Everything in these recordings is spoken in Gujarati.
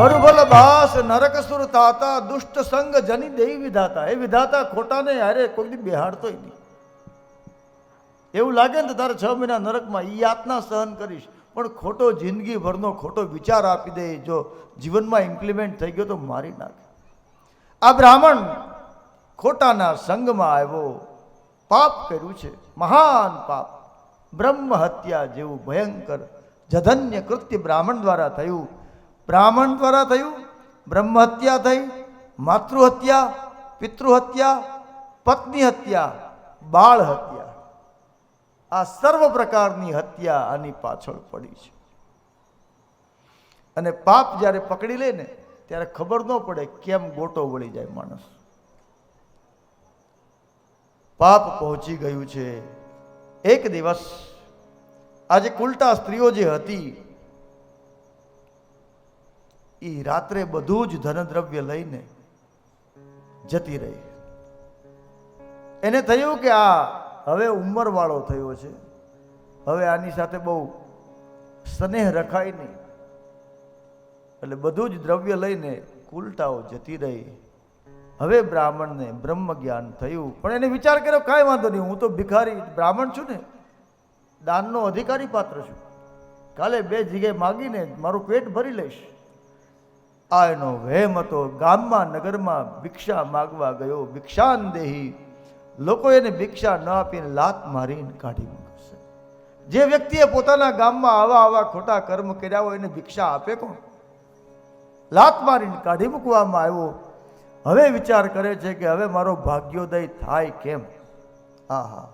બરુભલ બાસ નરકસુર તાતા દુષ્ટ સંગ જની દેવી વિધાતા. એ વિધાતા ખોટાને હારે કોઈ દી બેહાડતોય નહીં. એવું લાગે ને તો તારે છ મહિના નરકમાં ઈ યાતના સહન કરીશ, પણ ખોટો જિંદગીભરનો ખોટો વિચાર આપી દે. જો જીવનમાં ઇમ્પ્લિમેન્ટ થઈ ગયો તો મારી નાખે. આ બ્રાહ્મણ ખોટાના સંગમાં આવ્યો. પાપ કર્યું છે. મહાન પાપ. બ્રહ્મ હત્યા જેવું ભયંકર જધન્ય કૃત્ય બ્રાહ્મણ દ્વારા થયું. બ્રાહ્મણ દ્વારા થયું, બ્રહ્મ હત્યા થઈ માતૃહત્યા પિતૃહત્યા પત્ની હત્યા, બાળ હત્યા. આ સર્વ પ્રકારની હત્યા આની પાછળ પડી છે. અને પાપ જ્યારે પકડી લે ને, ત્યારે ખબર ન પડે કેમ ગોટો વળી જાય માણસ. પાપ પહોંચી ગયું છે. એક દિવસ આજે ઉલટા સ્ત્રીઓ જે હતી એ રાત્રે બધું જ ધનદ્રવ્ય લઈને જતી રહી. એને થયું કે આ હવે ઉંમરવાળો થયો છે. હવે આની સાથે બહુ સ્નેહ રખાય નહીં. એટલે બધું જ દ્રવ્ય લઈને કુલટાઓ જતી રહી. હવે બ્રાહ્મણને બ્રહ્મ જ્ઞાન થયું. પણ એને વિચાર કર્યો, કાંઈ વાંધો નહીં, હું તો ભિખારી બ્રાહ્મણ છું ને. દાનનો અધિકારી પાત્ર છું. કાલે બે જગ્યાએ માગીને મારું પેટ ભરી લઈશ. આ એનો વહેમ હતો. ગામમાં, નગરમાં ભિક્ષા માગવા ગયો. ભિક્ષાન દેહી લોકો એને ભિક્ષા ન આપીને લાત મારીને કાઢી મૂકશે. જે વ્યક્તિએ પોતાના ગામમાં આવા આવા ખોટા કર્મ કર્યા હોય એને ભિક્ષા આપે કોણ? લાત મારીને કાઢી મૂકવામાં આવ્યો. હવે વિચાર કરે છે કે હવે મારો ભાગ્યોદય થાય કેમ? હા હા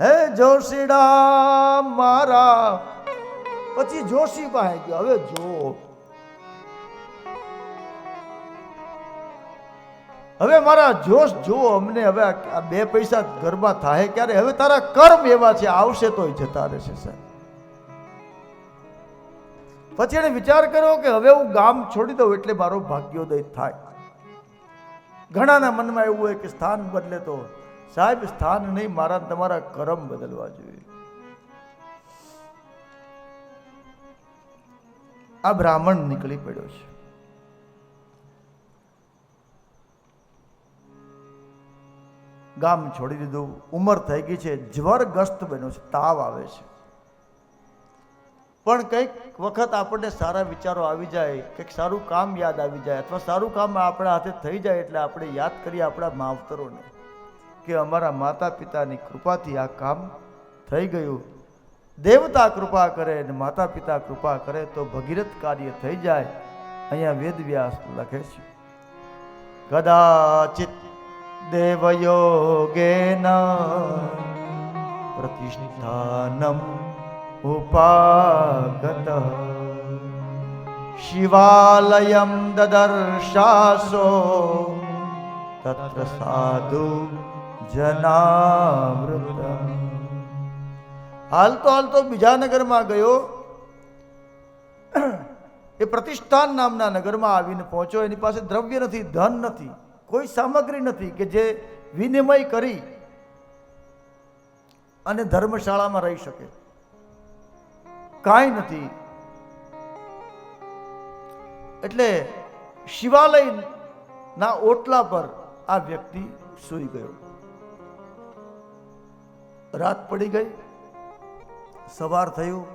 હે જોશીડા મારા. પછી જોશી પાસે ગયો. હવે જો હવે મારા જોશ જુઓ અમને, હવે આ બે પૈસા ઘરમાં થાય ક્યારે? હવે તારા કર્મ એવા છે, આવશે તોય જતા રહેશે, સાહેબ. પછી એને વિચાર કર્યો કે હવે હું ગામ છોડી દઉં એટલે મારો ભાગ્યોદય થાય. ઘણાના મનમાં એવું હોય કે સ્થાન બદલે તો, સાહેબ, સ્થાન નહીં, મારા તમારા કર્મ બદલવા જોઈએ. આ બ્રાહ્મણ નીકળી પડ્યો છે. ગામ છોડી દીધું. ઉંમર થઈ ગઈ છે. જ્વરગ્રસ્ત બન્યો છે. તાવ આવે છે. પણ કંઈક વખત આપણને સારા વિચારો આવી જાય, કંઈક સારું કામ યાદ આવી જાય, અથવા સારું કામ આપણા હાથે થઈ જાય એટલે આપણે યાદ કરીએ આપણા માવતરોને કે અમારા માતા પિતાની કૃપાથી આ કામ થઈ ગયું. દેવતા કૃપા કરે અને માતા પિતા કૃપા કરે તો ભગીરથ કાર્ય થઈ જાય. અહીંયા વેદવ્યાસ લખે છે. કદાચિત દેવયોગેન પ્રતિષ્ઠાનમ ઉપાગત શિવાલયમ દદર્શાસો તત્ર સાધુ જનાવૃતમ હાલતો હાલતો બીજા નગરમાં ગયો એ પ્રતિષ્ઠાન નામના નગરમાં આવીને પહોંચ્યો એની પાસે દ્રવ્ય નથી ધન નથી કોઈ સામગ્રી નથી કે જે વિનિમય કરી અને ધર્મશાળામાં રહી શકે. કાંઈ નથી. એટલે શિવાલયના ઓટલા પર આ વ્યક્તિ સૂઈ ગયો. રાત પડી ગઈ, સવાર થયું.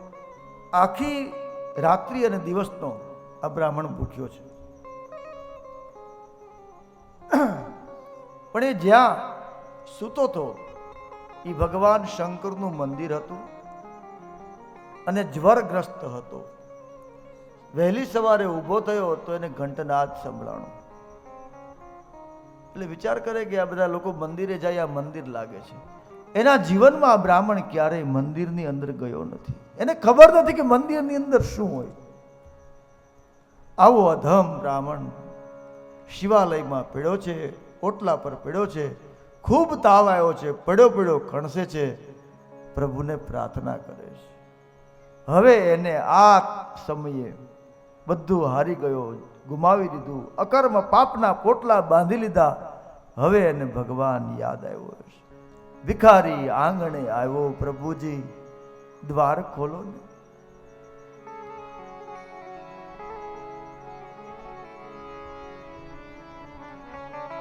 આખી રાત્રિ અને દિવસનો આ બ્રાહ્મણ ભૂખ્યો છે. પણ એ જ્યાં સૂતો હતો એ ભગવાન શંકરનું મંદિર હતું અને જ્વરગ્રસ્ત હતો. વહેલી સવારે ઊભો થયો તો એને ઘંટનાદ સંભળાણો. એટલે વિચાર કરે કે આ બધા લોકો મંદિરે જાય, આ મંદિર લાગે છે. એના જીવનમાં આ બ્રાહ્મણ ક્યારેય મંદિરની અંદર ગયો નથી. એને ખબર નથી કે મંદિરની અંદર શું હોય. આવો અધમ બ્રાહ્મણ શિવાલયમાં પીડ્યો છે. ઓટલા પર પડ્યો છે, ખૂબ તાવ આવ્યો છે, પડ્યો પડ્યો ખણસે છે, પ્રભુને પ્રાર્થના કરે છે. હવે એને આ સમયે બધું હારી ગયો, ગુમાવી દીધું, અકર્મ પાપના પોટલા બાંધી લીધા, હવે એને ભગવાન યાદ આવ્યો છે. ભિખારી આંગણે આવ્યો પ્રભુજી, દ્વાર ખોલો ને.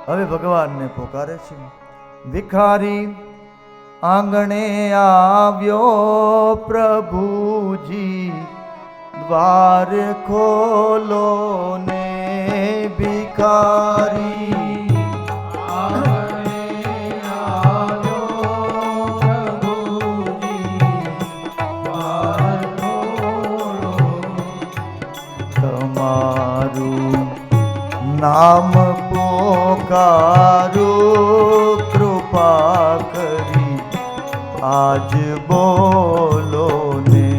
હવે ભગવાનને પોકારે છે. ભિખારી આંગણે આવ્યો પ્રભુજી દ્વાર ખોલો ને ભિખારી. નામ પોકારું, કૃપા કરી. આજ બોલો ને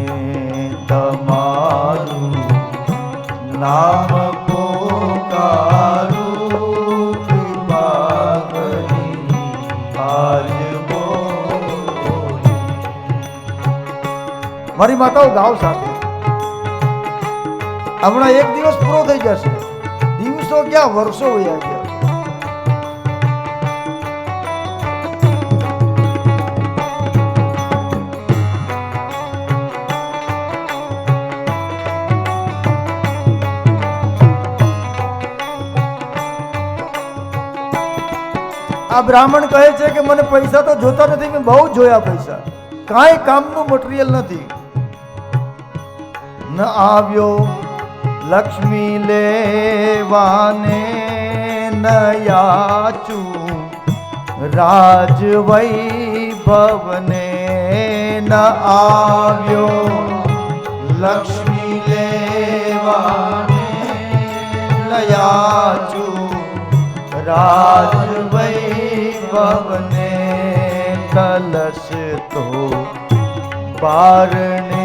તમારું. નામ પોકારું કરી. આજ બોલો મારી માતાઓ ગાવ સાથે. હમણાં એક દિવસ પૂરો થઈ જશે. દિવસો ક્યાં વર્ષો વયા ગયા આ બ્રાહ્મણ કહે છે કે મને પૈસા તો જોતા નથી, મેં બહુ જોયા પૈસા. કાંઈ કામનું મટીરિયલ નથી. ન આવ્યો લક્ષ્મી લેવાને ન નયાચું રાજ ભવને ન આવ્યો. લક્ષ્મી લેવાને નયાચું યાચું રાજ વૈભવને કલશ તો બારણે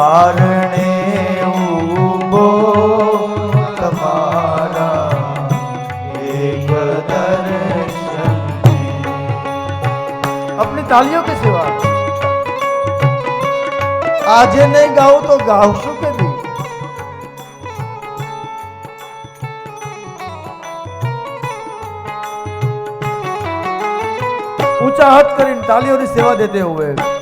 બારણે ઊભો આપણી તાલીઓ કે સેવા? આજે નહીં ગાઉં તો ગાવશું કે નહીં? ઊંચા હાથ કરીને તાલીઓની સેવા દેતે હોય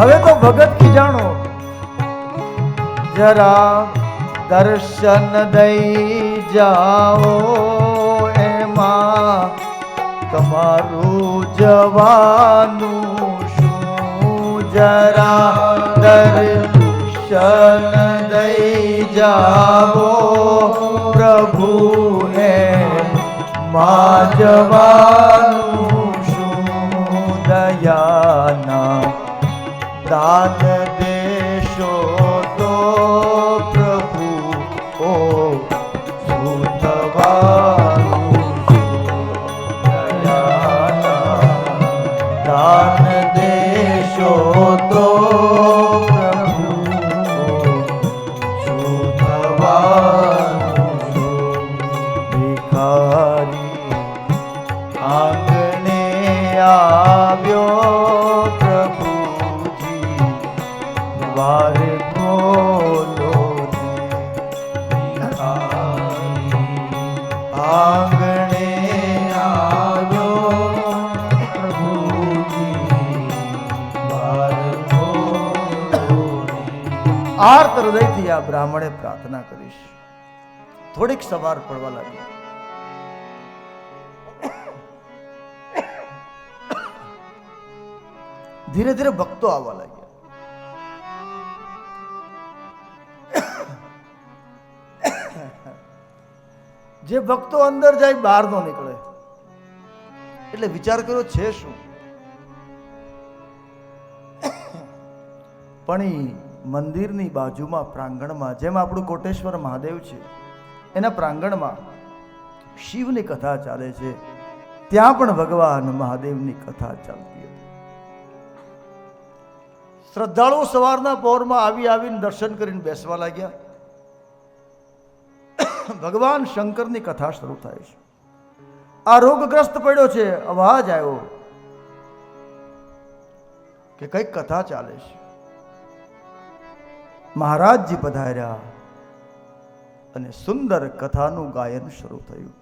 હવે તો ભગત કી જાણો? જરા દર્શન દઈ જાઓ એમાં. તમારું જવાનું શું? જરા દર્શન દઈ જાઓ પ્રભુને. મા જવાનું દાન દેશો તો પ્રભુ ઓ દાન દેશો તો પ્રભુ ભિખારી આંગણે આવ્યો આર્ત હૃદયથી આ બ્રાહ્મણે પ્રાર્થના કરીશ. થોડીક સવાર પડવા લાગી. ધીરે ધીરે ભક્તો આવવા લાગ્યા. જે ભક્તો અંદર જાય બહાર નો નીકળે. એટલે વિચાર કર્યો છે શું? પણ મંદિરની બાજુમાં પ્રાંગણમાં, જેમ આપણું કોટેશ્વર મહાદેવ છે, એના પ્રાંગણમાં શિવની કથા ચાલે છે. ત્યાં પણ ભગવાન મહાદેવની કથા ચાલતી હતી. શ્રદ્ધાળુઓ સવારના પહોરમાં આવી આવીને દર્શન કરીને બેસવા લાગ્યા. ભગવાન શંકરની કથા શરૂ થાય છે. આ રોગગ્રસ્ત પડ્યો છે, અવાજ આવ્યો કે કંઈક કથા ચાલે છે. મહારાજજી પધાર્યા અને સુંદર કથાનું ગાયન શરૂ થયું.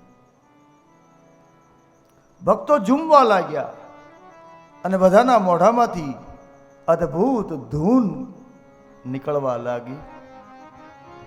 ભક્તો ઝૂમવા લાગ્યા અને બધાના મોઢામાંથી અદ્ભુત ધૂન નીકળવા લાગી.